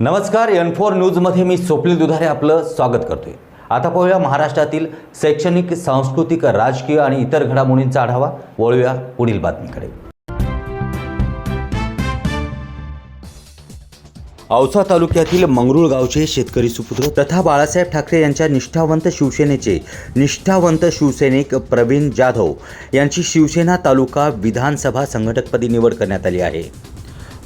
नमस्कार N four न्यूजमध्ये मी स्वप्नील दुधारे आपलं स्वागत करतोय. आता पाहूया महाराष्ट्रातील शैक्षणिक सांस्कृतिक राजकीय आणि इतर घडामोडींचा आढावा. वळूया पुढील बातमीकडे. औसा तालुक्यातील मंगरुळ गावचे शेतकरी सुपुत्र तथा बाळासाहेब ठाकरे यांच्या निष्ठावंत शिवसेनेचे निष्ठावंत शिवसैनिक प्रवीण जाधव यांची शिवसेना तालुका विधानसभा संघटकपदी निवड करण्यात आली आहे.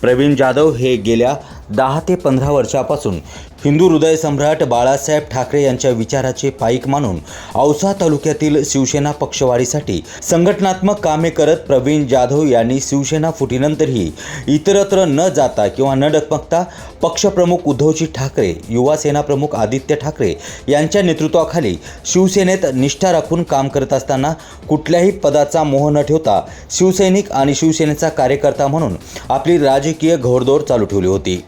प्रवीण जाधव हे गेल्या दहा ते पंधरा वर्षापासून हिंदू हृदय सम्राट बाळासाहेब ठाकरे यांच्या विचाराचे पाईक मानून औसा तालुक्यातील शिवसेना पक्षवाढीसाठी संघटनात्मक कामे करत प्रवीण जाधव यांनी शिवसेना फुटीनंतरही इतरत्र न जाता किंवा न डकमकता पक्षप्रमुख उद्धवजी ठाकरे युवा सेना प्रमुख आदित्य ठाकरे यांच्या नेतृत्वाखाली शिवसेनेत निष्ठा राखून काम करत असताना कुठल्याही पदाचा मोह न ठेवता शिवसैनिक आणि शिवसेनेचा कार्यकर्ता म्हणून आपली राजकीय घोडदौड चालू ठेवली होती.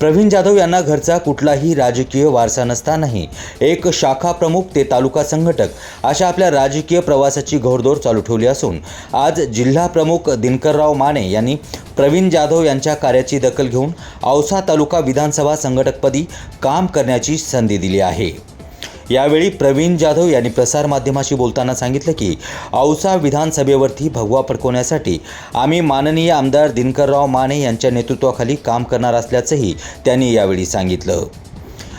प्रवीण जाधव यांना घरचा कुठलाही राजकीय वारसा नसतानाही एक शाखा प्रमुख ते तालुका संघटक अशा आपल्या राजकीय प्रवासाची घोडदौड चालू ठेवली असून आज जिल्हा प्रमुख दिनकरराव माने यांनी प्रवीण जाधव यांच्या कार्याची दखल घेऊन औसा तालुका विधानसभा संघटकपदी काम करण्याची संधी दिली आहे. यावेळी प्रवीण जाधव यांनी प्रसारमाध्यमाशी बोलताना सांगितलं की औसा विधानसभेवरती भगवा फडकवण्यासाठी आम्ही माननीय आमदार दिनकरराव माने यांच्या नेतृत्वाखाली काम करणार असल्याचंही त्यांनी यावेळी सांगितलं.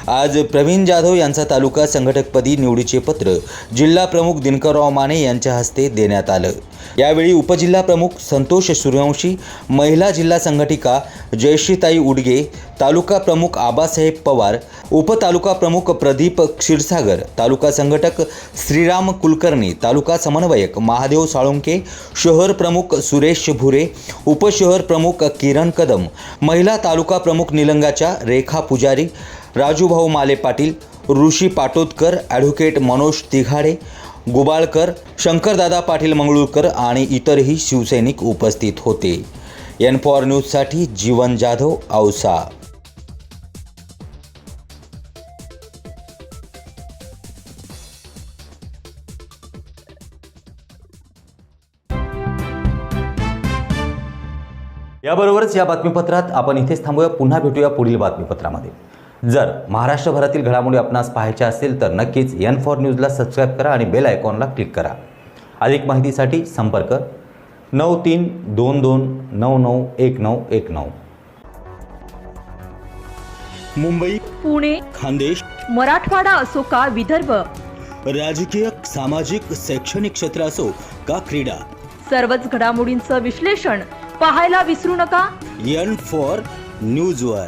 आज प्रवीण जाधव यांचा तालुका संघटकपदी निवडीचे पत्र जिल्हा प्रमुख दिनकरराव माने यांच्या हस्ते देण्यात आलं. यावेळी उपजिल्हा प्रमुख संतोष सूर्यवंशी महिला जिल्हा संघटिका जयश्रीताई उडगे तालुका प्रमुख आबासाहेब पवार उपतालुका प्रमुख प्रदीप क्षीरसागर तालुका संघटक श्रीराम कुलकर्णी तालुका समन्वयक महादेव साळुंके शहर प्रमुख सुरेश भुरे उपशहर प्रमुख किरण कदम महिला तालुका प्रमुख निलंगाच्या रेखा पुजारी राजूभाऊ माले पाटील ऋषी पाटोदकर ॲडव्होकेट मनोज तिघाडे गुबाळकर शंकरदादा पाटील मंगळूरकर आणि इतरही शिवसैनिक उपस्थित होते. एन फॉर न्यूजसाठी जीवन जाधव औसा. याबरोबरच या बातमीपत्रात आपण इथेच थांबूया. पुन्हा भेटूया पुढील बातमीपत्रामध्ये. जर महाराष्ट्रभरातील घडामोडी आपणास पाहायच्या असेल तर नक्कीच एन फॉर न्यूजला सबस्क्राईब करा आणि बेल आयकॉनला क्लिक करा. अधिक माहितीसाठी संपर्क नऊ तीन दोन दोन नऊ नऊ एक नऊ एक नऊ. मुंबई पुणे खानदेश मराठवाडा असो का विदर्भ? राजकीय सामाजिक शैक्षणिक क्षेत्र असो का क्रीडा? सर्वच घडामोडींचं विश्लेषण पाहायला विसरू नका. एन फॉर न्यूजवर.